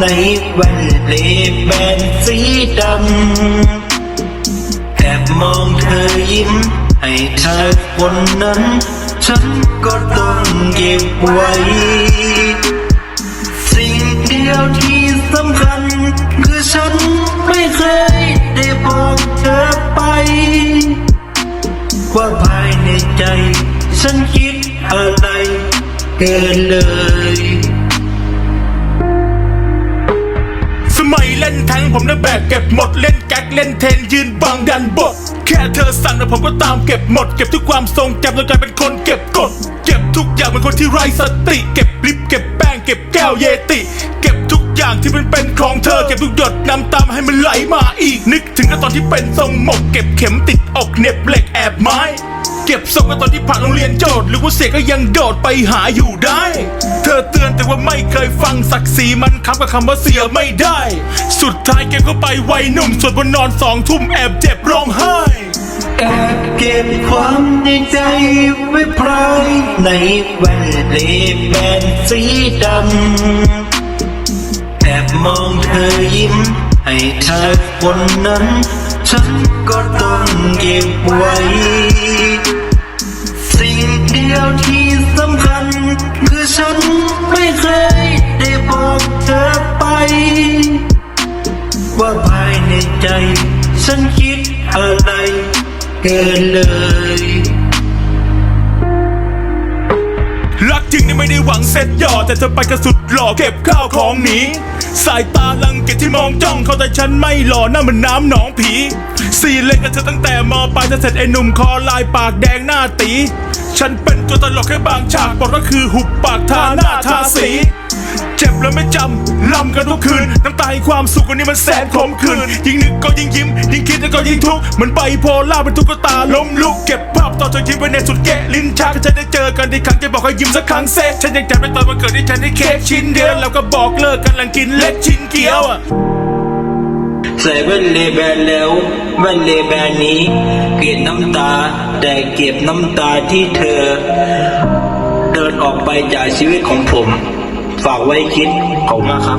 ในแว่นเลแบนสีดำแอบมองเธอยิ้ม ให้ชายคนนั้น ฉันก็ต้องเก็บไว้ สิ่งเดียวที่สำคัญ คือฉันไม่เคยได้บอกเธอไป ว่าภายในใจ ฉันคิดอะไรเกินเลย ผมได้แบกเก็บหมดเล่นแก๊กเล่นเทนยืนบังดันบทแค่เธอสั่งนะผมก็ตามเก็บหมด เก็บทุกความทรงจำจนกลายเป็นคนเก็บกด เก็บทุกอย่างเป็นคนที่ไร้สติ เก็บลิปเก็บแป้งเก็บแก้วเยติ เก็บทุกอย่างที่มันเป็นของเธอเก็บทุกหยดน้ำตามให้มันไหลมาอีกนึกถึงกันตอนที่เป็นทรงหมก เก็บเข็มติดอกเน็บเหล็กแอบไม้ เก็บทรงกันตอนที่ผ่านโรงเรียนโจทย์หรือว่าเสียก็ยังโดดไปหาอยู่ได้ อเตือนแต่ว่าไม่เคยฟังศักดิ์ศรีมันคำกับคำว่าเสียไม่ได้ สุดท้ายเก็บเข้าไปวัยหนุ่มส่วนบนนอนสองทุ่มแอบเจ็บร้องไห้แอบเก็บความในใจไว้พรายในแว่นเลแบนสีดำแอบมองเธอยิ้ม ให้ชายคนนั้น ฉันก็ต้องเก็บไว้ สิ่งเดียวที่สำคัญ คือฉัน ในใจ ฉันคิดอะไรเกินเลยรักจริงนี่ไม่ได้หวังเซ็ตหยอดแต่เธอไปกระสุดหล่อเก็บข้าวของหนีสายตาลังเกียจที่มองจ้องเขาแต่ฉันไม่หล่อหนั่นมันน้ำหนองผีสี่เล่นกับเธอตั้งแต่มอปลายจะเสร็จไอ้หนุ่มคอลายปากแดงหน้าตี ฉันเป็นตัวตลกแค่บางฉากบอกก็คือหุบปากทาหน้าทาสี แล้วไม่จำลำกันทุกคืน น้ำตาแห่งความสุขวันนี้มันแสนขมขื่นยิ่งนึกก็ยิ่งยิ้ม ยิ่งคิดแล้วก็ยิ่งทุกข์เหมันไบโพล่าเป็นทุกตาล้มลุกเก็บภาพตอนเธอยิ้มไว้ในสุดแกะลิ้นชักฉันได้เจอกันอีกครั้งจะบอกให้ยิ้มสักครั้งเซฉันยังจำได้ตอนวันเกิดที่ฉันได้เค้กชิ้นเดียวแล้วก็บอกเลิกกันหลังกินเล็กชิ้นเกี๊ยวอะใส่แว่นเลแบนแล้วแว่นเลแบนนี้ เกลียดน้ำตา แต่เก็บน้ำตาที่เธอ เดินออกไปจากชีวิตของผม ฝากไว้คิดขอบคุณมากครับ